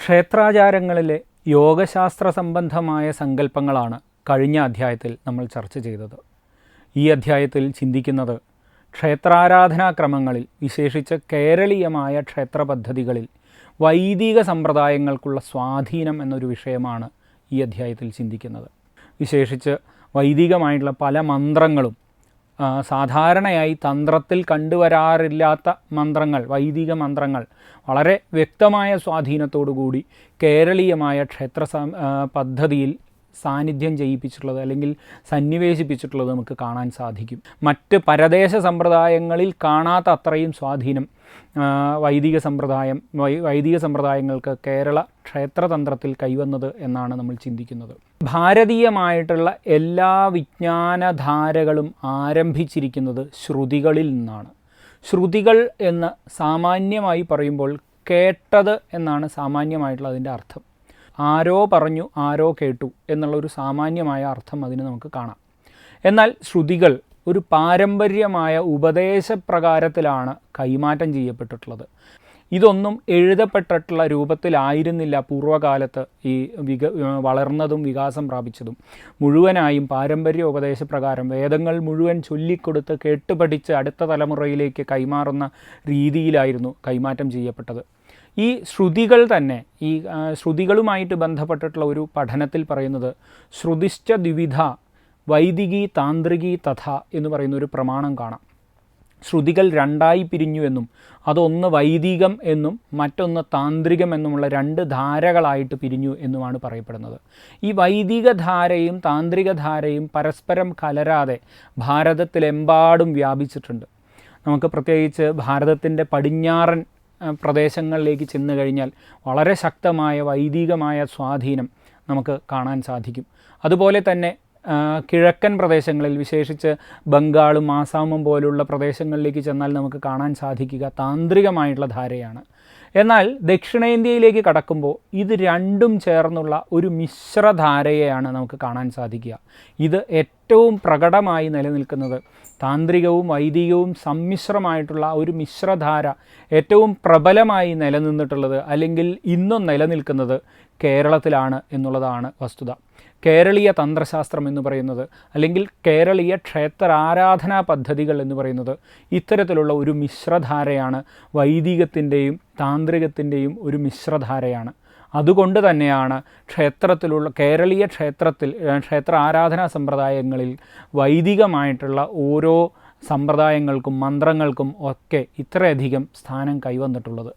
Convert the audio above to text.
ക്ഷേത്രാചാരങ്ങളിലെ യോഗശാസ്ത്ര സംബന്ധമായ സങ്കല്പങ്ങളാണ് കഴിഞ്ഞ അധ്യായത്തിൽ നമ്മൾ ചർച്ച ചെയ്തത്. ഈ അധ്യായത്തിൽ ചിന്തിക്കുന്നത് ക്ഷേത്രാരാധനാക്രമങ്ങളിൽ വിശേഷിച്ച് കേരളീയമായ ക്ഷേത്ര പദ്ധതികളിൽ വൈദിക സമ്പ്രദായങ്ങൾക്കുള്ള സ്വാധീനം എന്നൊരു വിഷയമാണ് ഈ അധ്യായത്തിൽ ചിന്തിക്കുന്നത്. വിശേഷിച്ച് വൈദികമായിട്ടുള്ള പല മന്ത്രങ്ങളും സാധാരണയായി തന്ത്രത്തിൽ കണ്ടുവരാറില്ലാത്ത മന്ത്രങ്ങൾ വൈദിക മന്ത്രങ്ങൾ വളരെ വ്യക്തമായ സ്വാധീനത്തോടു കൂടി കേരളീയമായ ക്ഷേത്ര പദ്ധതിയിൽ സാന്നിധ്യം ചെയ്യിപ്പിച്ചിട്ടുള്ളത് അല്ലെങ്കിൽ സന്നിവേശിപ്പിച്ചിട്ടുള്ളത് നമുക്ക് കാണാൻ സാധിക്കും. മറ്റ് പരദേശ സമ്പ്രദായങ്ങളിൽ കാണാത്ത അത്രയും സ്വാധീനം വൈദിക സമ്പ്രദായം വൈദിക സമ്പ്രദായങ്ങൾക്ക് കേരള ക്ഷേത്രതന്ത്രത്തിൽ കൈവന്നത് എന്നാണ് നമ്മൾ ചിന്തിക്കുന്നത്. ഭാരതീയമായിട്ടുള്ള എല്ലാ വിജ്ഞാനധാരകളും ആരംഭിച്ചിരിക്കുന്നത് ശ്രുതികളിൽ നിന്നാണ്. ശ്രുതികൾ എന്ന് സാമാന്യമായി പറയുമ്പോൾ കേട്ടത് എന്നാണ് സാമാന്യമായിട്ടുള്ള അതിന്റെ അർത്ഥം. ആരോ പറഞ്ഞു ആരോ കേട്ടു എന്നുള്ള ഒരു സാമാന്യമായ അർത്ഥം അതിന് നമുക്ക് കാണാം. എന്നാൽ ശ്രുതികൾ ഒരു പാരമ്പര്യമായ ഉപദേശപ്രകാരത്തിലാണ് കൈമാറ്റം ചെയ്യപ്പെട്ടിട്ടുള്ളത്. ഇതൊന്നും എഴുതപ്പെട്ടിട്ടുള്ള രൂപത്തിലായിരുന്നില്ല പൂർവകാലത്ത് ഈ വിക വളർന്നതും വികാസം പ്രാപിച്ചതും. മുഴുവനായും പാരമ്പര്യ ഉപദേശപ്രകാരം വേദങ്ങൾ മുഴുവൻ ചൊല്ലിക്കൊടുത്ത് കേട്ടുപഠിച്ച് അടുത്ത തലമുറയിലേക്ക് കൈമാറുന്ന രീതിയിലായിരുന്നു കൈമാറ്റം ചെയ്യപ്പെട്ടത്. ഈ ശ്രുതികൾ തന്നെ ഈ ശ്രുതികളുമായിട്ട് ബന്ധപ്പെട്ടിട്ടുള്ള ഒരു പഠനത്തിൽ പറയുന്നത് ശ്രുതിശ്ച ദ്വിവിധ വൈദികി താന്ത്രികി തഥ എന്ന് പറയുന്ന ഒരു പ്രമാണം കാണാം. ശ്രുതികൾ രണ്ടായി പിരിഞ്ഞു എന്നും അതൊന്ന് വൈദികം എന്നും മറ്റൊന്ന് താന്ത്രികം എന്നുമുള്ള രണ്ട് ധാരകളായിട്ട് പിരിഞ്ഞു എന്നുമാണ് പറയപ്പെടുന്നത്. ഈ വൈദിക ധാരയും താന്ത്രിക ധാരയും പരസ്പരം കലരാതെ ഭാരതത്തിലെമ്പാടും വ്യാപിച്ചിട്ടുണ്ട്. നമുക്ക് പ്രത്യേകിച്ച് ഭാരതത്തിന്റെ പടിഞ്ഞാറൻ പ്രദേശങ്ങളിലേക്ക് ചെന്ന് കഴിഞ്ഞാൽ വളരെ ശക്തമായ വൈദികമായ സ്വാധീനം നമുക്ക് കാണാൻ സാധിക്കും. അതുപോലെ തന്നെ കിഴക്കൻ പ്രദേശങ്ങളിൽ വിശേഷിച്ച് ബംഗാളും ആസാമും പോലുള്ള പ്രദേശങ്ങളിലേക്ക് ചെന്നാൽ നമുക്ക് കാണാൻ സാധിക്കുക താന്ത്രികമായിട്ടുള്ള ധാരയാണ്. എന്നാൽ ദക്ഷിണേന്ത്യയിലേക്ക് കടക്കുമ്പോൾ ഇത് രണ്ടും ചേർന്നുള്ള ഒരു മിശ്രധാരയെയാണ് നമുക്ക് കാണാൻ സാധിക്കുക. ഇത് ഏറ്റവും പ്രകടമായി നിലനിൽക്കുന്നത് താന്ത്രികവും വൈദികവും സമ്മിശ്രമായിട്ടുള്ള ഒരു മിശ്രധാര ഏറ്റവും പ്രബലമായി നിലനിന്നിട്ടുള്ളത് അല്ലെങ്കിൽ ഇന്നും നിലനിൽക്കുന്നത് കേരളത്തിലാണ് എന്നുള്ളതാണ് വസ്തുത. കേരളീയ തന്ത്രശാസ്ത്രം എന്ന് പറയുന്നത് അല്ലെങ്കിൽ കേരളീയ ക്ഷേത്ര ആരാധനാ പദ്ധതികൾ എന്ന് പറയുന്നത് ഇത്തരത്തിലുള്ള ഒരു മിശ്രധാരയാണ് വൈദികത്തിന്റെയും താന്ത്രികത്തിന്റെയും ഒരു മിശ്രധാരയാണ്. അതുകൊണ്ട് തന്നെയാണ് ക്ഷേത്രത്തിലുള്ള കേരളീയ ക്ഷേത്രത്തിൽ ക്ഷേത്ര ആരാധനാ സമ്പ്രദായങ്ങളിൽ വൈദികമായിട്ടുള്ള ഓരോ സമ്പ്രദായങ്ങൾക്കും മന്ത്രങ്ങൾക്കും ഒക്കെ ഇത്രയധികം സ്ഥാനം കൈവന്നിട്ടുള്ളത്.